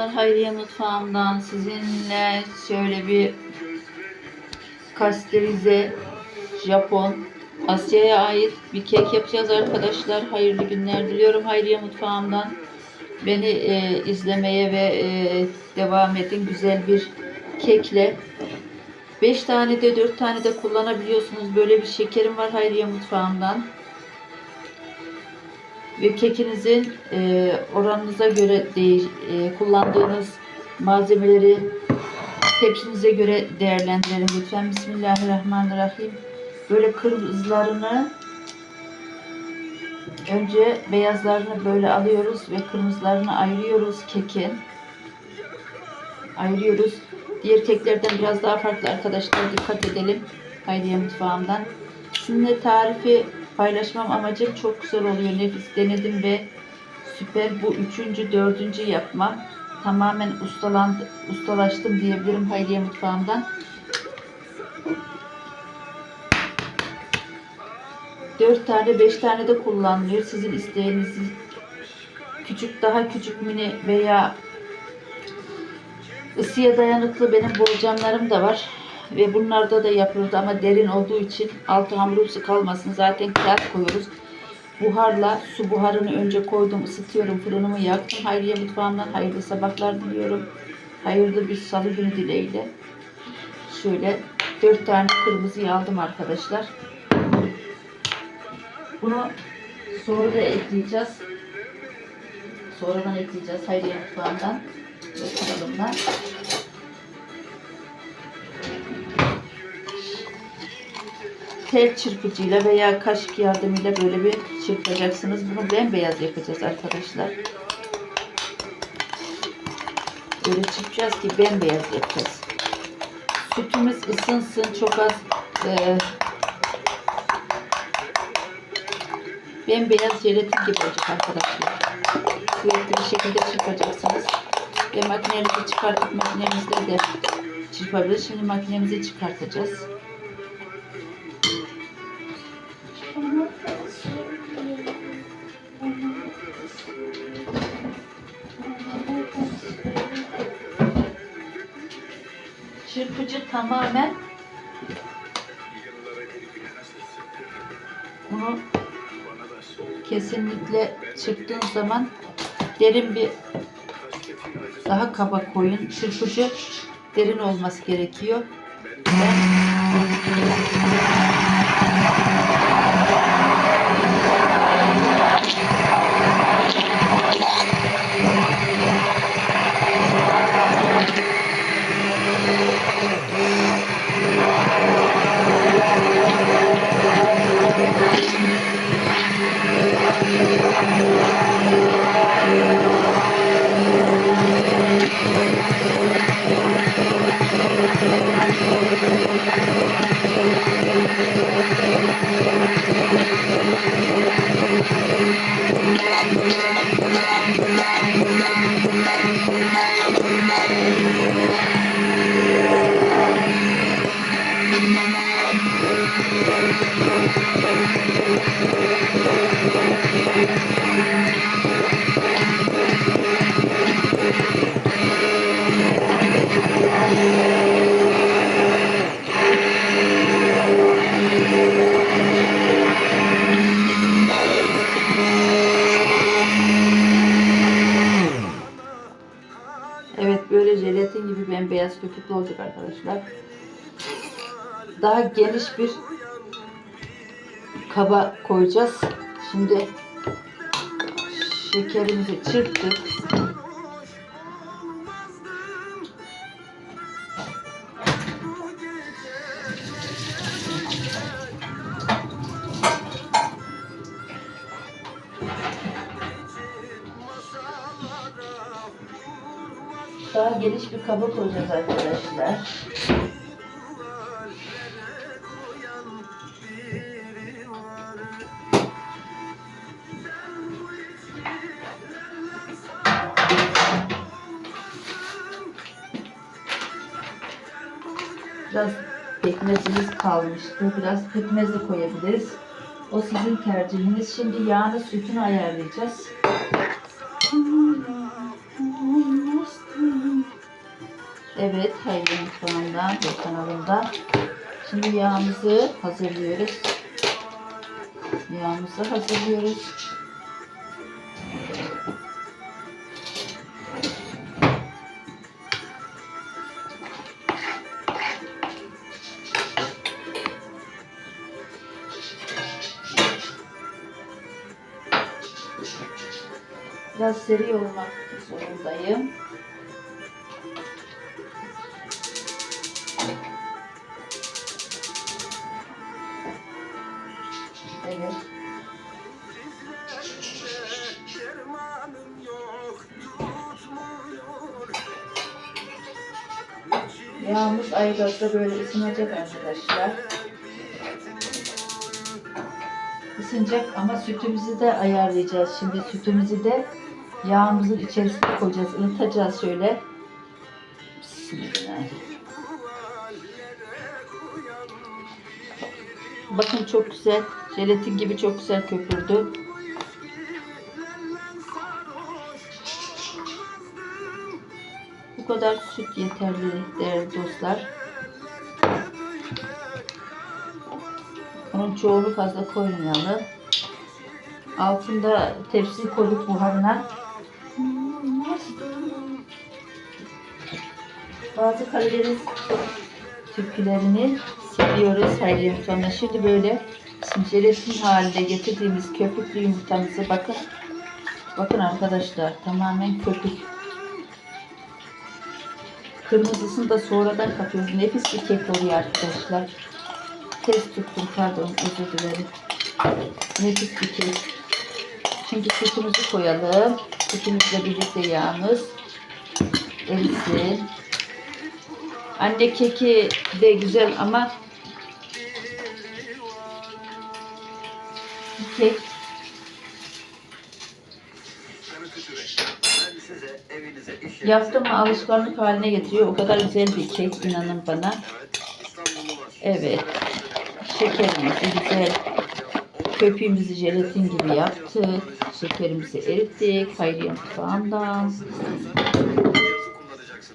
Merhabalar Hayriye Mutfağım'dan sizinle şöyle bir kasterize Japon Asya'ya ait bir kek yapacağız arkadaşlar. Hayırlı günler diliyorum Hayriye Mutfağım'dan. Beni e, izlemeye ve e, devam edin güzel bir kekle. 5 tane de 4 tane de kullanabiliyorsunuz. Böyle bir şekerim var Hayriye Mutfağım'dan ve kekinizin e, oranınıza göre değiş, e, kullandığınız malzemeleri tepsinize göre değerlendirelim lütfen. Bismillahirrahmanirrahim. Böyle kırmızılarını önce beyazlarını böyle alıyoruz ve kırmızılarını ayırıyoruz kekin. Ayırıyoruz. Diğer keklerden biraz daha farklı arkadaşlar dikkat edelim. Haydiye mutfağımdan. Sizinle tarifi paylaşmam amacım çok güzel oluyor. Nefis denedim ve süper. Bu üçüncü, dördüncü yapmam. Tamamen ustalandı, ustalaştım diyebilirim Hayriye mutfağımdan. Dört tane, beş tane de kullanılıyor. Sizin isteğinizi küçük, daha küçük mini veya ısıya dayanıklı benim borcamlarım da var. Ve bunlarda da yapılırdı ama derin olduğu için altı hamurumsu kalmasın. Zaten kağıt koyuyoruz. Buharla su buharını önce koydum, ısıtıyorum, fırınımı yaktım. Hayriye mutfağımdan hayırlı sabahlar diliyorum. Hayırlı bir salı günü dileğiyle. Şöyle dört tane kırmızı aldım arkadaşlar. Bunu sonra da ekleyeceğiz. Sonradan ekleyeceğiz Hayriye mutfağından ve kanalımdan. Tel çırpıcıyla veya kaşık yardımıyla böyle bir çırpacaksınız. Bunu bembeyaz yapacağız arkadaşlar. Böyle çırpacağız ki bembeyaz yapacağız. Sütümüz ısınsın. Çok az e, bembeyaz jelatin gibi olacak arkadaşlar. Sürekli bir şekilde çırpacaksınız. Ve makinenizi çıkartıp makinemizde de çırpabiliriz. Şimdi makinemizi çıkartacağız. Çırpıcı tamamen bunu kesinlikle çırptığın zaman derin bir daha kaba koyun. Çırpıcı derin olması gerekiyor. Evet arkadaşlar. Daha geniş bir kaba koyacağız. Şimdi şekerimizi çırptık. Kaba koyacağız arkadaşlar. Biraz pekmezimiz kalmıştı. Biraz pekmez de koyabiliriz. O sizin tercihiniz. Şimdi yağını sütünü ayarlayacağız. Evet, Hayri Mutfağı'ndan ve kanalımdan. Şimdi yağımızı hazırlıyoruz. Yağımızı hazırlıyoruz. Biraz seri olmak zorundayım. Aygazda böyle ısınacak arkadaşlar. Isınacak ama sütümüzü de ayarlayacağız. Şimdi sütümüzü de yağımızın içerisine koyacağız. Ilıtacağız şöyle. Bismillah. Bakın çok güzel. Jelatin gibi çok güzel köpürdü. Bu kadar süt yeterli değerli dostlar. Onun çoğunu fazla koymayalım. Altında tepsi koyduk buharına. Bazı Karadeniz türkülerini seviyoruz Hayriye Mutfağı'nda. Şimdi böyle jelatin halinde getirdiğimiz köpüklü yumurtamızı bakın. Bakın arkadaşlar tamamen köpük. Kırmızısını da sonradan katıyoruz. Nefis bir kek oluyor arkadaşlar. Tez tuttum pardon özür dilerim. Nefis bir kek. Şimdi sütümüzü koyalım. Sütümüzle birlikte yağımız erisin. Anne keki de güzel ama kek yaptım mı alışkanlık haline getiriyor. O kadar güzel bir kek inanın bana. Evet. Şekerimizi güzel köpüğümüzü jelatin gibi yaptık. Şekerimizi erittik. Hayriye mutfağından.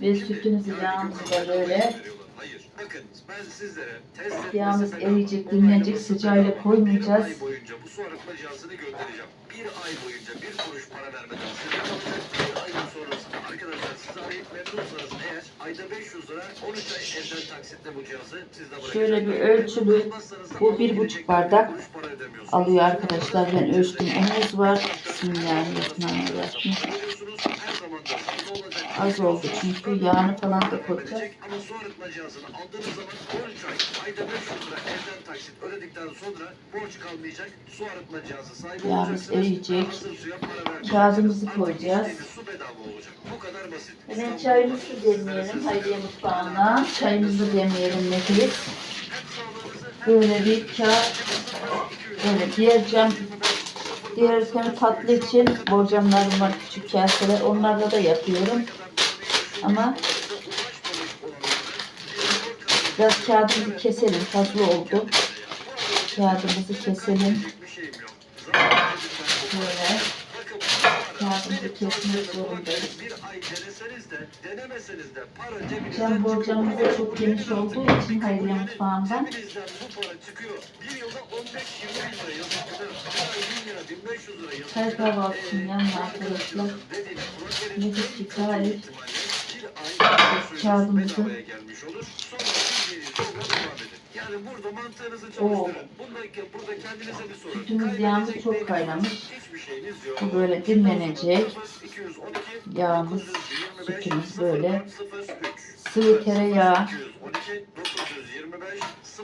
Ve sütümüzü yağımızı da böyle Hayır. Bakın ben sizlere test etmesi yağımız eriyecek, dinlenecek bir sıcağıyla koymayacağız. ay boyunca bu su arıtma cihazını göndereceğim. Bir ay boyunca bir kuruş para vermeden size kalacak. Bir ayın sonrasında arkadaşlar siz arayıp memnunsanız eğer ayda 500 lira 13 ay evden taksitle bu cihazı sizde bırakacak. Şöyle bir ölçülü bu bir buçuk bardak alıyor arkadaşlar. Ben ölçtüm. Unumuz var. Bismillahirrahmanirrahim. Biliyorsunuz, her zaman da sizde olacak. Az oldu çünkü yağını falan da koyacağız. Ama su arıtma cihazını aldığınız zaman 13 ay, ayda 500 lira evden taksit ödedikten sonra borç kalmayacak. Su arıtma cihazı sahibi Yağımız olacaksınız. eriyecek. Hazır suya para vermeyeceksiniz. Kağıdımızı Artık koyacağız. içtiğiniz su bedava olacak. Bu kadar basit. Hemen çayımızı demleyelim. Hayriye mutfağına. Çayımızı demleyelim nefis. Böyle bir kağıt. Böyle diğer cam Diğer tane tatlı için borcamlarım var küçük kaseler. Onlarla da yapıyorum. Ama biraz kağıdımızı keselim. Fazla oldu. Kağıdımızı keselim. Böyle kağıdımızı kesmek zorundayız. Cam borcamız da çok geniş olduğu için Hayriye mutfağından Cebinizden bu para çıkıyor. Bir yılda 15-20 bin lira yazabilir. Bir ay 1000 lira, 1500 lira yazabilir. her kahvaltısının yanına arkadaşlar nefis bir tarif. Kağıdımızı. Yani burada mantığınızı çalıştırın. Burada kendinize bir sorun. Sütümüz yağımız çok kaynamış. şeyiniz yok. Bu böyle dinlenecek. 212, Yağımız, 925, sütümüz böyle. 0403. Sıvı tereyağı. 212 925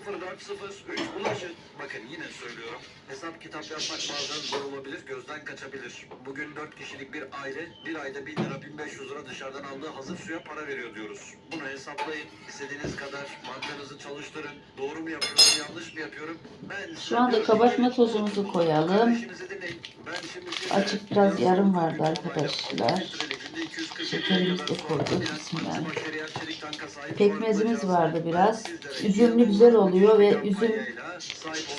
0403 ulaşın. Bakın yine söylüyorum. Hesap kitap yapmak bazen zor olabilir, gözden kaçabilir. Bugün 4 kişilik bir aile bir ayda 1000 lira 1500 lira dışarıdan aldığı hazır suya para veriyor diyoruz. Bunu hesaplayın. İstediğiniz kadar mantığınızı çalıştırın. Doğru mu yapıyorum, yanlış mı yapıyorum? Ben Şu anda kabartma tozumuzu koyalım. Açık biraz yarım vardı arkadaşlar. Şekerimizi de koyduk. Bismillah. Pekmezimiz vardı biraz. Üzümlü güzel oluyor ve üzüm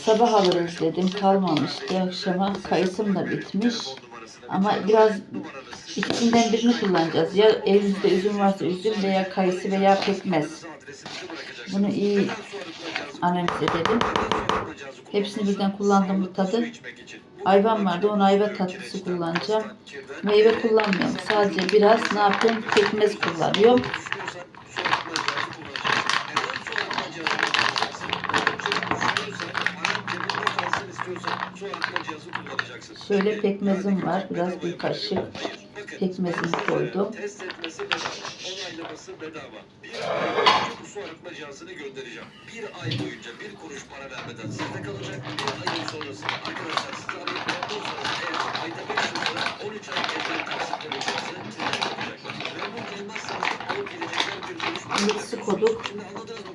sabah alırız dedim kalmamıştı akşama. Kayısım da bitmiş. Ama biraz İkisinden birini kullanacağız. Ya elimizde üzüm varsa üzüm veya kayısı veya pekmez. Bunu iyi Analiz edelim. Hepsini birden kullandım bu tadı. Ayvan vardı, onu ayva tatlısı kullanacağım. Meyve kullanmıyorum. Sadece biraz ne yapıyorum? Pekmez kullanıyorum. İstiyorsan su arıtma cihazı kullanacaksın. Neden su arıtma cihazı kullanacaksın? Çünkü düşünüyorsan, paran cebinde kalsın istiyorsan su arıtma cihazı kullanacaksın. Şöyle pekmezim var. Biraz bir kaşık size koydum. Test etmesi bedava. Onaylaması bedava. Bir ay boyunca su arıtma cihazını göndereceğim. Bir ay boyunca bir kuruş para vermeden sizde kalacak. Bir ayın sonrasında arkadaşlar size arayıp ondan sonra eğer ayda 500 lira 13 ay evden taksitle cihazı size yapacaklar. Memnun kalmazsanız alıp gidecekler bir kuruş Bunu. Şimdi anladınız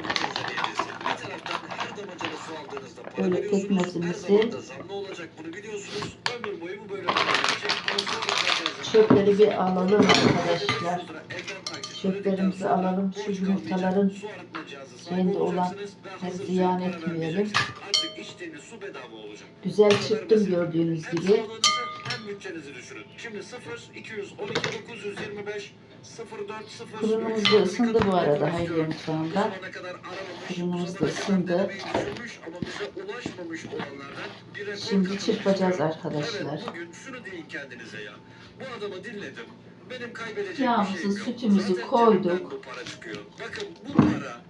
arıtma cihazı- Çöpleri bir alalım arkadaşlar. Çöplerimizi alalım. Şu yumurtaların şeyinde olan ziyan etmeyelim. Güzel çırptım gördüğünüz gibi. bütçenizi düşünün. Şimdi 0 212 925 04 0 Fırınımız da ısındı bu arada Hayriye mutfağında. Fırınımız da ısındı. Şimdi çırpacağız arkadaşlar. Yağımızı, bir sütümüzü koyduk.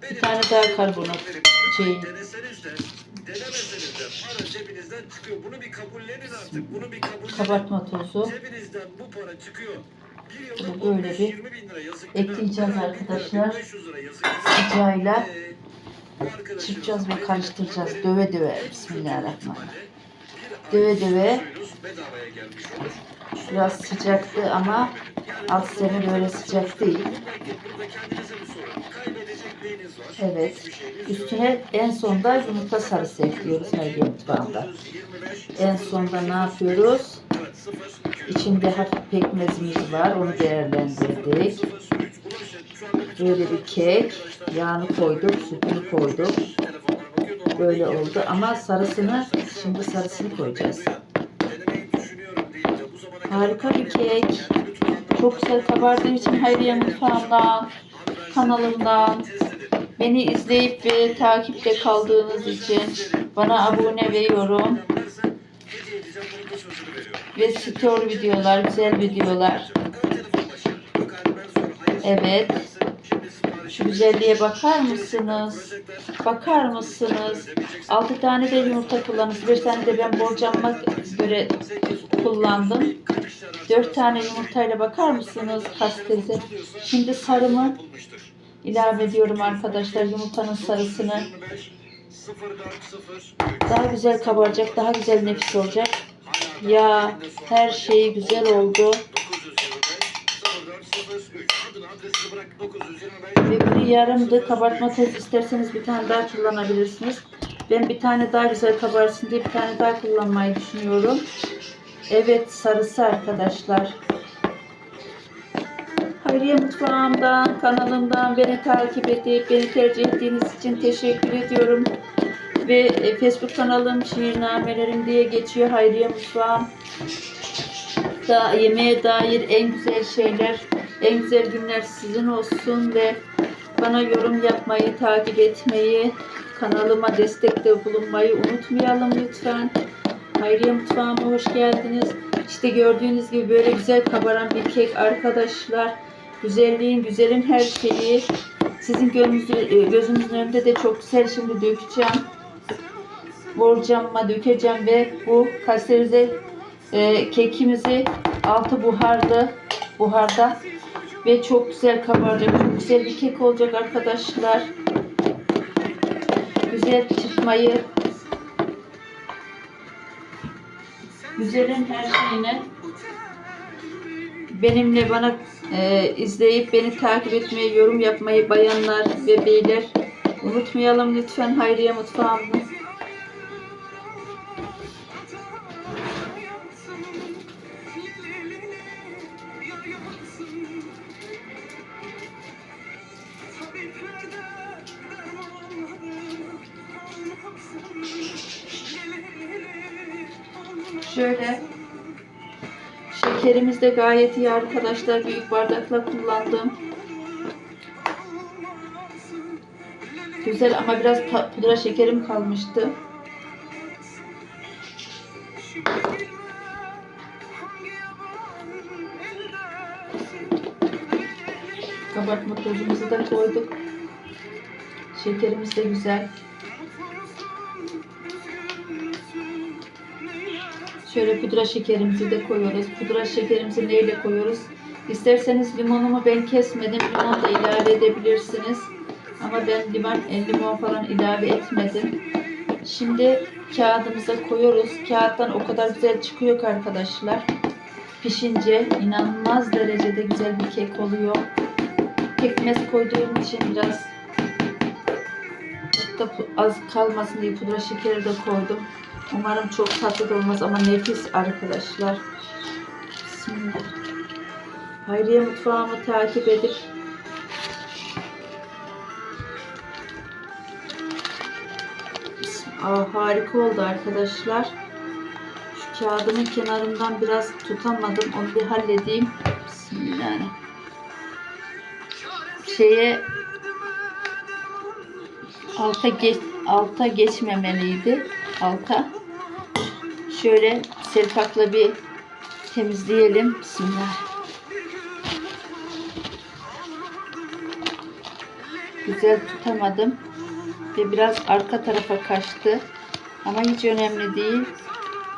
benim tane daha karbonat de denemeseniz de para cebinizden çıkıyor. Bunu bir kabullenin artık. Bunu bir kabullenin. Kabartma tozu. Cebinizden bu para çıkıyor. Böyle 15, bir 20 bin lira yazık günah. ekleyeceğiz arkadaşlar. 1500 lira yazık günah. Sıcağıyla çırpacağız ve karıştıracağız. Döve döve. Bismillahirrahmanirrahim. Döve döve. Biraz sıcaktı ama alt sefer öyle sıcak değil. Evet. Üstüne en sonda yumurta sarısı ekliyoruz Hayriye mutfağında. 925, En sonda ne yapıyoruz? Evet, 0, 200, İçinde hafif pekmezimiz var. Onu değerlendirdik. Böyle bir kek. Yağını koyduk, sütünü koyduk. Böyle oldu ama sarısını, şimdi sarısını koyacağız. Harika bir kek. Çok güzel kabardığı için Hayriye Mutfağı'ndan, kanalımdan, beni izleyip ve takipte kaldığınız için bana abone ve yorum ve story videolar, güzel videolar. Evet. Şu güzelliğe bakar mısınız? Bakar mısınız? 6 tane de yumurta kullanmış. 5 tane de ben borcamma göre kullandım. 4 tane yumurtayla bakar mısınız kasteze? Şimdi sarımı ilave ediyorum arkadaşlar yumurtanın sarısını. Daha güzel kabaracak, daha güzel nefis olacak. Ya her şey güzel oldu. Ve bunu yarımdı. Kabartma tozu isterseniz bir tane daha kullanabilirsiniz. Ben bir tane daha güzel kabarsın diye bir tane daha kullanmayı düşünüyorum. Evet sarısı arkadaşlar. Hayriye Mutfağımdan, kanalımdan beni takip edip beni tercih ettiğiniz için teşekkür ediyorum. Ve e, Facebook kanalım Şiirnamelerim diye geçiyor Hayriye Mutfağım. Da yemeğe dair en güzel şeyler, en güzel günler sizin olsun ve bana yorum yapmayı, takip etmeyi, kanalıma destekte bulunmayı unutmayalım lütfen. Hayriye Mutfağıma hoş geldiniz. İşte gördüğünüz gibi böyle güzel kabaran bir kek arkadaşlar. Güzelliğin, güzelin her şeyi. Sizin gözünüzün, gözünüzün önünde de çok güzel şimdi dökeceğim. Borcamma dökeceğim ve bu kasterize e, kekimizi altı buharda buharda ve çok güzel kabaracak. Çok güzel bir kek olacak arkadaşlar. Güzel çırpmayı güzelin her şeyine benimle bana e, izleyip beni takip etmeyi, yorum yapmayı bayanlar ve beyler unutmayalım lütfen Hayriye Mutfağımda. Şöyle Şekerimiz de gayet iyi arkadaşlar. Büyük bardakla kullandım. Güzel ama biraz pudra şekerim kalmıştı. Kabartma tozumuzu da koyduk. Şekerimiz de güzel. Şöyle pudra şekerimizi de koyuyoruz. Pudra şekerimizi neyle koyuyoruz? İsterseniz limonumu ben kesmedim. Limon da ilave edebilirsiniz. Ama ben limon, e, limon falan ilave etmedim. Şimdi kağıdımıza koyuyoruz. Kağıttan o kadar güzel çıkıyor ki arkadaşlar. Pişince inanılmaz derecede güzel bir kek oluyor. Pekmez koyduğum için biraz da az kalmasın diye pudra şekeri de koydum. Umarım çok tatlı olmaz ama nefis arkadaşlar. Bismillah. Hayriye mutfağımı takip edip Aa, harika oldu arkadaşlar. Şu kağıdımın kenarından biraz tutamadım. Onu bir halledeyim. Bismillah. Şeye alta geç alta geçmemeliydi. Alta. Şöyle serpakla bir temizleyelim. Bismillah. Güzel tutamadım. Ve biraz arka tarafa kaçtı. Ama hiç önemli değil.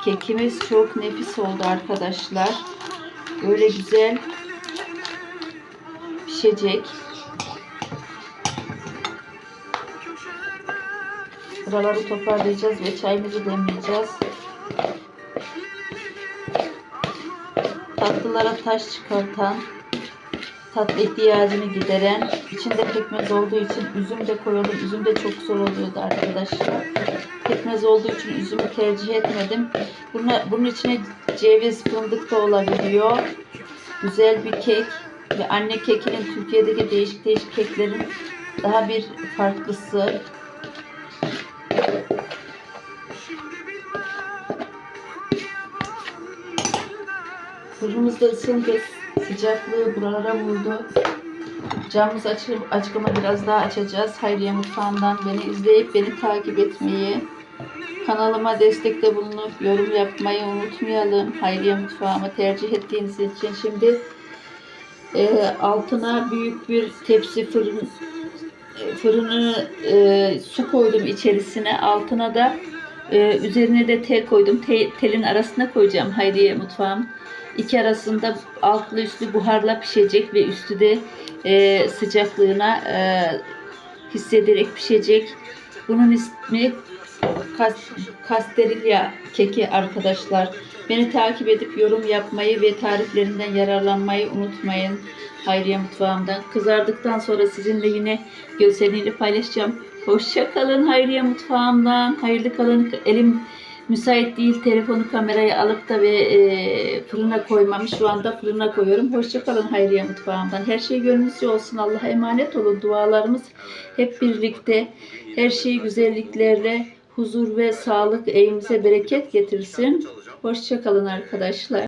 Kekimiz çok nefis oldu arkadaşlar. Böyle güzel pişecek. Buraları toparlayacağız ve çayımızı demleyeceğiz. Tatlılara taş çıkartan, tatlı ihtiyacını gideren, içinde pekmez olduğu için üzüm de koyalım. Üzüm de çok zor oluyordu arkadaşlar. Pekmez olduğu için üzümü tercih etmedim. Buna, bunun içine ceviz, fındık da olabiliyor. Güzel bir kek ve anne kekinin Türkiye'deki değişik değişik keklerin daha bir farklısı. Fırınımız da ısındı. Sıcaklığı buralara vurdu. Camımız açık, açık biraz daha açacağız. Hayriye Mutfağı'ndan beni izleyip beni takip etmeyi, kanalıma destekte bulunup yorum yapmayı unutmayalım. Hayriye Mutfağı'mı tercih ettiğiniz için şimdi e, altına büyük bir tepsi fırın fırını e, su koydum içerisine. Altına da e, üzerine de tel koydum. Te- telin arasına koyacağım Hayriye Mutfağım. İki arasında altlı üstlü buharla pişecek ve üstü de e, sıcaklığına e, hissederek pişecek. Bunun ismi kas, kasterilya keki arkadaşlar. Beni takip edip yorum yapmayı ve tariflerinden yararlanmayı unutmayın. Hayriye Mutfağım'dan. Kızardıktan sonra sizinle yine görselini paylaşacağım. Hoşça kalın Hayriye Mutfağım'dan. Hayırlı kalın. Elim müsait değil. Telefonu kamerayı alıp da ve e, fırına koymam. Şu anda fırına koyuyorum. Hoşça kalın Hayriye Mutfağım'dan. Her şey gönlünüzce olsun. Allah'a emanet olun. Dualarımız hep birlikte. Her şeyi güzelliklerle huzur ve sağlık evimize bereket getirsin. Hoşça kalın arkadaşlar.